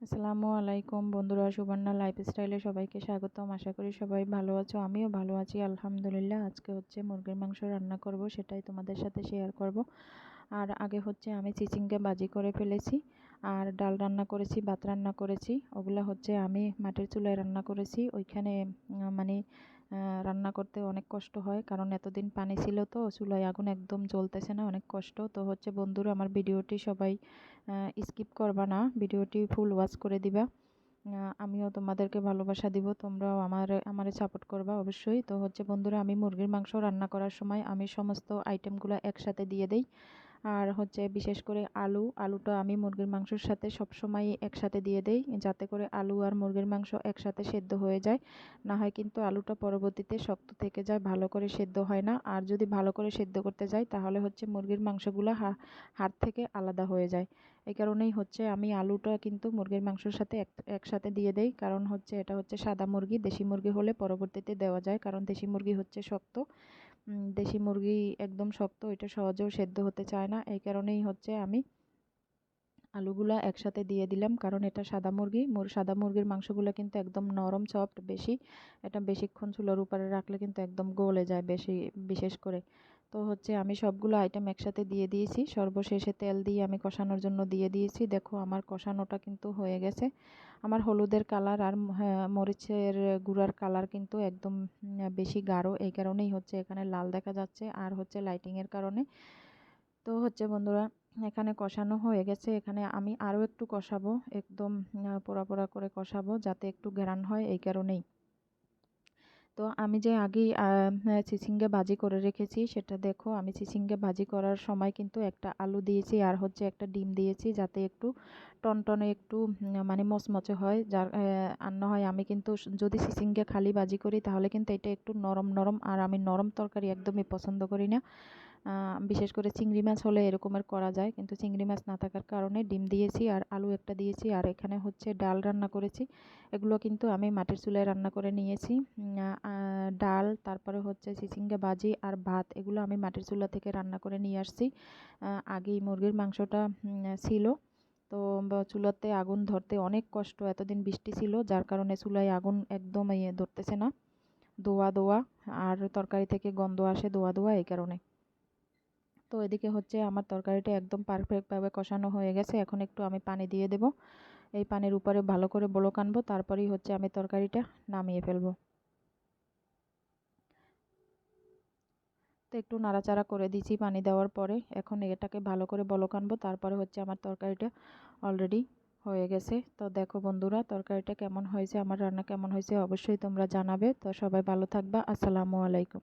আসসালামু আলাইকুম বন্ধুরা, সুবর্ণা লাইফস্টাইলে সবাইকে স্বাগতম। আশা করি সবাই ভালো আছো, আমিও ভালো আছি, আলহামদুলিল্লাহ। আজকে হচ্ছে মুরগির মাংস রান্না করব, সেটাই তোমাদের সাথে শেয়ার করব। আর আগে হচ্ছে আমি চিচিংকে বাজি করে ফেলেছি, আর ডাল রান্না করেছি, ভাত রান্না করেছি। ওগুলো হচ্ছে আমি মাটির চুলায় রান্না করেছি। ওইখানে মানে রান্না করতে অনেক কষ্ট হয়। কারণ এতদিন পানি ছিল তো, চুলায় আগুন একদম জ্বলতেছে না, অনেক কষ্ট। তো হচ্ছে বন্ধুরা, আমার ভিডিওটি সবাই স্কিপ করবা না। ভিডিওটি ফুল ওয়াচ করে দিবা। আমিও তোমাদেরকে ভালোবাসা দিব, তোমরাও আমার, আমারে সাপোর্ট করবা অবশ্যই। তো হচ্ছে বন্ধুরা, আমি মুরগির মাংস রান্না করার সময় আমি সমস্ত আইটেমগুলো একসাথে দিয়ে দেই। আর হচ্ছে বিশেষ করে আলু, আলুটা আমি মুরগির মাংসের সাথে সবসময় একসাথে দিয়ে দেই। যাতে করে আলু আর মুরগির মাংস একসাথে সেদ্ধ হয়ে যায়। না হয় কিন্তু আলুটা পরবর্তীতে শক্ত থেকে যায়, ভালো করে সেদ্ধ হয় না। আর যদি ভালো করে সেদ্ধ করতে যাই, তাহলে হচ্ছে মুরগির মাংসগুলো হাড় থেকে আলাদা হয়ে যায়। এই কারণেই হচ্ছে আমি আলুটা কিন্তু মুরগির মাংসের সাথে এক, একসাথে দিয়ে দেই। কারণ হচ্ছে এটা হচ্ছে সাদা মুরগি, দেশি মুরগি হলে পরবর্তীতে দেওয়া যায়। কারণ দেশি মুরগি হচ্ছে শক্ত। দেশি মুরগি একদম শক্ত, এটা সহজেও সেদ্ধ হতে চায় না। এই কারণেই হচ্ছে আমি আলুগুলা একসাথে দিয়ে দিলাম, কারণ এটা সাদা মুরগি। মোর, সাদা মুরগির মাংসগুলো কিন্তু একদম নরম সফট বেশি। এটা বেশিক্ষণ চুলার উপরে রাখলে কিন্তু একদম গলে যায় বেশি, বিশেষ করে। তো হচ্ছে আমি সবগুলো আইটেম একসাথে দিয়ে দিয়েছি। সর্বশেষে তেল দিয়ে আমি কষানোর জন্য দিয়ে দিয়েছি। দেখো আমার কষানোটা কিন্তু হয়ে গেছে। আমার হলুদের কালার আর হ্যাঁ, মরিচের গুঁড়ার কালার কিন্তু একদম বেশি গাঢ়। এই কারণেই হচ্ছে এখানে লাল দেখা যাচ্ছে আর হচ্ছে লাইটিংয়ের কারণে। তো হচ্ছে বন্ধুরা এখানে কষানো হয়ে গেছে। এখানে আমি আরও একটু কষাবো একদম পোড়া পোড়া করে কষাবো যাতে একটু ঘেরান হয় এই কারণেই। তো আমি যে আগেই চিচিঙ্গে ভাজি করে রেখেছি, সেটা দেখো, আমি চিচিঙ্গে ভাজি করার সময় কিন্তু একটা আলু দিয়েছি আর হচ্ছে একটা ডিম দিয়েছি যাতে একটু টনটনে একটু মানে মচমচে হয়। যার আর না হয় আমি কিন্তু যদি চিচিঙ্গে খালি ভাজি করি তাহলে কিন্তু এটা একটু নরম নরম, আর আমি নরম তরকারি একদমই পছন্দ করি না। বিশেষ করে চিংড়ি মাছ হলে এরকমের করা যায়। কিন্তু চিংড়ি মাছ না থাকার কারণে ডিম দিয়েছি আর আলু একটা দিয়েছি আর এখানে হচ্ছে ডাল রান্না করেছি। এগুলো কিন্তু আমি মাটির চুলায় রান্না করে নিয়েছি। ডাল, তারপরে হচ্ছে চিচিঙ্গা বাজি আর ভাত এগুলো আমি মাটির চুলা থেকে রান্না করে নিয়ে আসছি। আগেই মুরগির মাংসটা ছিল। তো চুলাতে আগুন ধরতে অনেক কষ্ট, এতদিন বৃষ্টি ছিল, যার কারণে চুলায় আগুন একদম ইয়ে ধরতেছে না। দোয়া দোয়া, আর তরকারি থেকে গন্ধ আসে দোয়া দোয়া এই কারণে। তো এদিকে হচ্ছে আমার তরকারিটা একদম পারফেক্টভাবে কষানো হয়ে গেছে। এখন একটু আমি পানি দিয়ে দেব। এই পানির উপরে ভালো করে বলক আনব, তারপরেই হচ্ছে আমি তরকারিটা নামিয়ে ফেলব। তো একটু নাড়াচাড়া করে দিয়েছি পানি দেওয়ার পরে। এখন এটাকে ভালো করে বলক আনব, তারপরে হচ্ছে আমার তরকারিটা অলরেডি হয়ে গেছে। তো দেখো বন্ধুরা, তরকারিটা কেমন হয়েছে, আমার রান্না কেমন হয়েছে অবশ্যই তোমরা জানাবে। তো সবাই ভালো থাকবা, আসসালামু আলাইকুম।